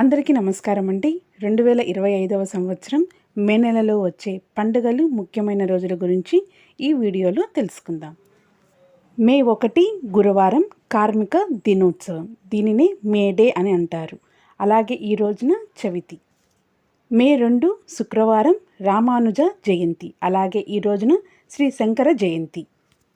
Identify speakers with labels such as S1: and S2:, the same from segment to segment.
S1: అందరికీ నమస్కారం అండి. రెండు వేల ఇరవై ఐదవ సంవత్సరం మే నెలలో వచ్చే పండుగలు ముఖ్యమైన రోజుల గురించి ఈ వీడియోలో తెలుసుకుందాం. మే ఒకటి గురువారం కార్మిక దినోత్సవం. దీనిని మే డే అని అంటారు. అలాగే ఈ రోజున చవితి. మే రెండు శుక్రవారం రామానుజ జయంతి. అలాగే ఈ రోజున శ్రీ శంకర జయంతి.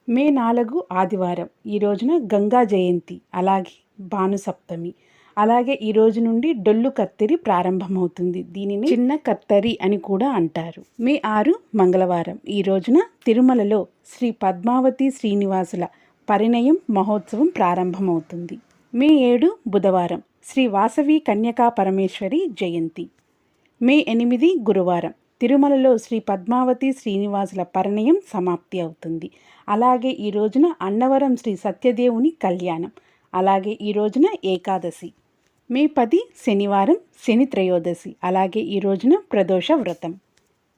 S1: మే నాలుగు ఆదివారం. ఈ రోజున గంగా జయంతి. అలాగే భానుసప్తమి. అలాగే ఈ రోజు నుండి డొల్లు కత్తెరి ప్రారంభమవుతుంది. దీనిని చిన్న కత్తరి అని కూడా అంటారు. మే ఆరు మంగళవారం. ఈ రోజున తిరుమలలో శ్రీ పద్మావతి శ్రీనివాసుల పరిణయం మహోత్సవం ప్రారంభమవుతుంది. మే ఏడు బుధవారం. శ్రీ వాసవి కన్యకా పరమేశ్వరి జయంతి. మే ఎనిమిది గురువారం. తిరుమలలో శ్రీ పద్మావతి శ్రీనివాసుల పరిణయం సమాప్తి అవుతుంది. అలాగే ఈ రోజున అన్నవరం శ్రీ సత్యదేవుని కళ్యాణం. అలాగే ఈ రోజున ఏకాదశి. మే పది శనివారం శని త్రయోదశి. అలాగే ఈ రోజున ప్రదోష వ్రతం.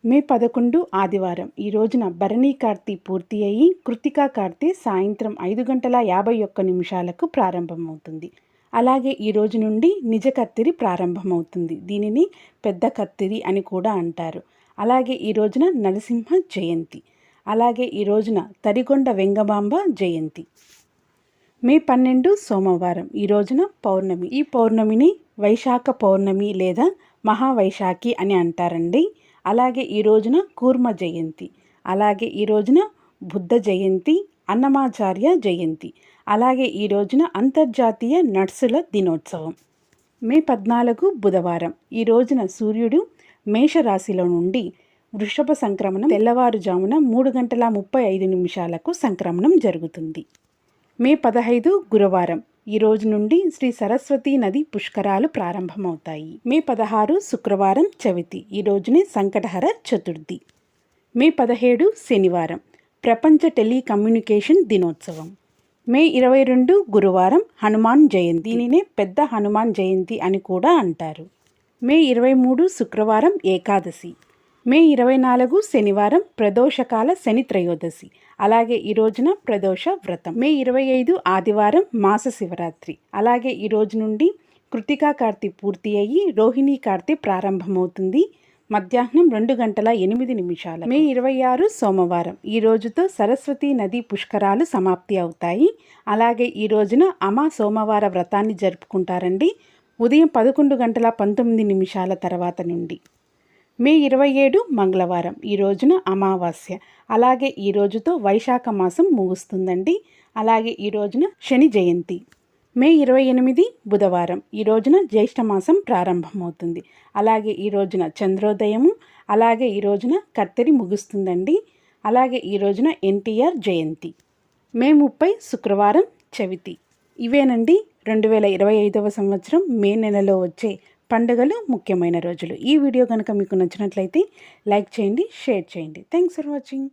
S1: మే పదకొండు ఆదివారం. ఈ రోజున భరణీ కార్తీ పూర్తి అయ్యి కృతికా కార్తీ సాయంత్రం ఐదు గంటల యాభై ఒక్క నిమిషాలకు ప్రారంభమవుతుంది. అలాగే ఈ రోజు నుండి నిజ కత్తిరి ప్రారంభమవుతుంది. దీనిని పెద్ద కత్తిరి అని కూడా అంటారు. అలాగే ఈ రోజున నరసింహ జయంతి. అలాగే ఈ రోజున తరిగొండ వెంగబాంబ జయంతి. మే పన్నెండు సోమవారం ఈ రోజున పౌర్ణమి. ఈ పౌర్ణమిని వైశాఖ పౌర్ణమి లేదా మహావైశాఖి అని అంటారండి. అలాగే ఈ రోజున కూర్మ జయంతి అలాగే ఈ రోజున బుద్ధ జయంతి అన్నమాచార్య జయంతి అలాగే ఈ రోజున అంతర్జాతీయ నర్సుల దినోత్సవం. మే పద్నాలుగు బుధవారం ఈ రోజున సూర్యుడు మేషరాశిలో నుండి వృషభ సంక్రమణం తెల్లవారుజామున మూడు గంటల ముప్పై ఐదు నిమిషాలకు సంక్రమణం జరుగుతుంది. మే పదహైదు గురువారం. ఈ రోజు నుండి శ్రీ సరస్వతి నది పుష్కరాలు ప్రారంభమవుతాయి. మే పదహారు శుక్రవారం చవితి. ఈ రోజునే సంకటహర చతుర్థి. మే పదిహేడు శనివారం. ప్రపంచ టెలికమ్యూనికేషన్ దినోత్సవం. మే ఇరవై రెండు గురువారం హనుమాన్ జయంతి. దీనినే పెద్ద హనుమాన్ జయంతి అని కూడా అంటారు. మే ఇరవై మూడు శుక్రవారం ఏకాదశి. మే ఇరవై నాలుగు శనివారం ప్రదోషకాల శని త్రయోదశి. అలాగే ఈ రోజున ప్రదోష వ్రతం. మే ఇరవై ఐదు ఆదివారం మాస శివరాత్రి. అలాగే ఈ రోజు నుండి కృతికా కార్తీ పూర్తి అయ్యి రోహిణీ కార్తీ ప్రారంభమవుతుంది. మధ్యాహ్నం రెండు గంటల ఎనిమిది నిమిషాల మే ఇరవై ఆరు సోమవారం. ఈ రోజుతో సరస్వతి నది పుష్కరాలు సమాప్తి అవుతాయి. అలాగే ఈ రోజున అమా సోమవార వ్రతాన్ని జరుపుకుంటారండి. ఉదయం పదకొండు గంటల పంతొమ్మిది నిమిషాల తర్వాత నుండి. మే ఇరవై ఏడు మంగళవారం ఈ రోజున అమావాస్య. అలాగే ఈ రోజుతో వైశాఖ మాసం ముగుస్తుందండి. అలాగే ఈ రోజున శని జయంతి. మే ఇరవై ఎనిమిది బుధవారం ఈ రోజున జ్యేష్ఠ మాసం ప్రారంభమవుతుంది. అలాగే ఈ రోజున చంద్రోదయము అలాగే ఈ రోజున కత్తెరి ముగుస్తుందండి. అలాగే ఈ రోజున ఎన్టీఆర్ జయంతి. మే ముప్పై శుక్రవారం చవితి. ఇవేనండి రెండు వేల ఇరవై ఐదవ సంవత్సరం మే నెలలో వచ్చే పండుగలు ముఖ్యమైన రోజులు. ఈ వీడియో కనుక మీకు నచ్చినట్లయితే లైక్ చేయండి షేర్ చేయండి. Thanks for watching